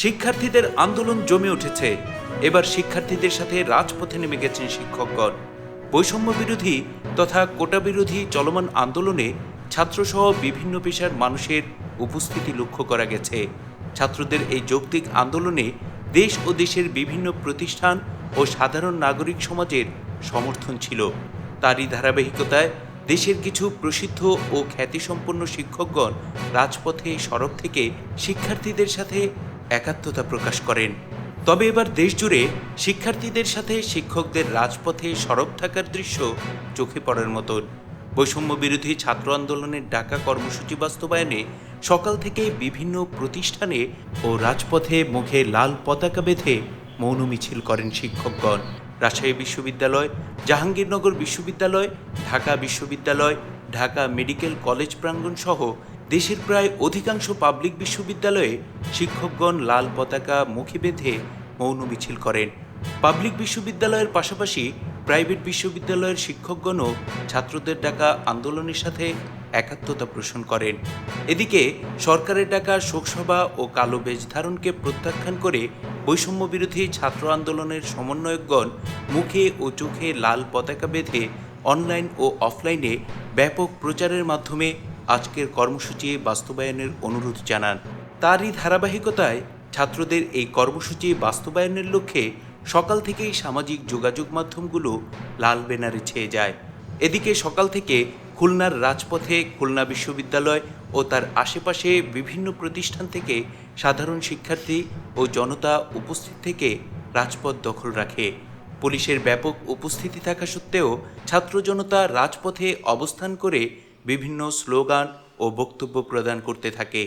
শিক্ষার্থীদের আন্দোলন জমে উঠেছে। এবার শিক্ষার্থীদের সাথে রাজপথে নেমে গেছেন শিক্ষকগণ। বৈষম্য বিরোধী তথা কোটা বিরোধী চলমান আন্দোলনে ছাত্রসহ বিভিন্ন পেশার মানুষের উপস্থিতি লক্ষ্য করা গেছে। ছাত্রদের এই যৌক্তিক আন্দোলনে দেশ ও দেশের বিভিন্ন প্রতিষ্ঠান ও সাধারণ নাগরিক সমাজের সমর্থন ছিল। তারই ধারাবাহিকতায় দেশের কিছু প্রসিদ্ধ ও খ্যাতিসম্পন্ন শিক্ষকগণ রাজপথে সড়ক থেকে শিক্ষার্থীদের সাথে একাত্মতা প্রকাশ করেন। তবে এবার দেশজুড়ে শিক্ষার্থীদের সাথে শিক্ষকদের রাজপথে সরব থাকার দৃশ্য চোখে পড়ার মতন। বৈষম্য বিরোধী ছাত্র আন্দোলনের ডাকা কর্মসূচি বাস্তবায়নে সকাল থেকে বিভিন্ন প্রতিষ্ঠানে ও রাজপথে মুখে লাল পতাকা বেঁধে মৌন মিছিল করেন শিক্ষকগণ। রাজশাহী বিশ্ববিদ্যালয়, জাহাঙ্গীরনগর বিশ্ববিদ্যালয়, ঢাকা বিশ্ববিদ্যালয়, ঢাকা মেডিকেল কলেজ প্রাঙ্গণ সহ দেশের প্রায় অধিকাংশ পাবলিক বিশ্ববিদ্যালয়ে শিক্ষকগণ লাল পতাকা মুখে বেঁধে মৌন মিছিল করেন। পাবলিক বিশ্ববিদ্যালয়ের পাশাপাশি প্রাইভেট বিশ্ববিদ্যালয়ের শিক্ষকগণও ছাত্রদের ডাকা আন্দোলনের সাথে একাত্মতা পোষণ করেন। এদিকে সরকারের ডাকা শোকসভা ও কালো বেজ ধারণকে প্রত্যাখ্যান করে বৈষম্য বিরোধী ছাত্র আন্দোলনের সমন্বয়কগণ মুখে ও চোখে লাল পতাকা বেঁধে অনলাইন ও অফলাইনে ব্যাপক প্রচারের মাধ্যমে আজকের কর্মসূচি বাস্তবায়নের অনুরোধ জানান। তারই ধারাবাহিকতায় ছাত্রদের এই কর্মসূচি বাস্তবায়নের লক্ষ্যে সকাল থেকেই সামাজিক যোগাযোগ মাধ্যমগুলো লাল ব্যানারে ছেয়ে যায়। এদিকে সকাল থেকে খুলনার রাজপথে খুলনা বিশ্ববিদ্যালয় ও তার আশেপাশে বিভিন্ন প্রতিষ্ঠান থেকে সাধারণ শিক্ষার্থী ও জনতা উপস্থিত থেকে রাজপথ দখল রাখে। পুলিশের ব্যাপক উপস্থিতি থাকা সত্ত্বেও ছাত্র জনতা রাজপথে অবস্থান করে বিভিন্ন স্লোগান ও বক্তব্য প্রদান করতে থাকে।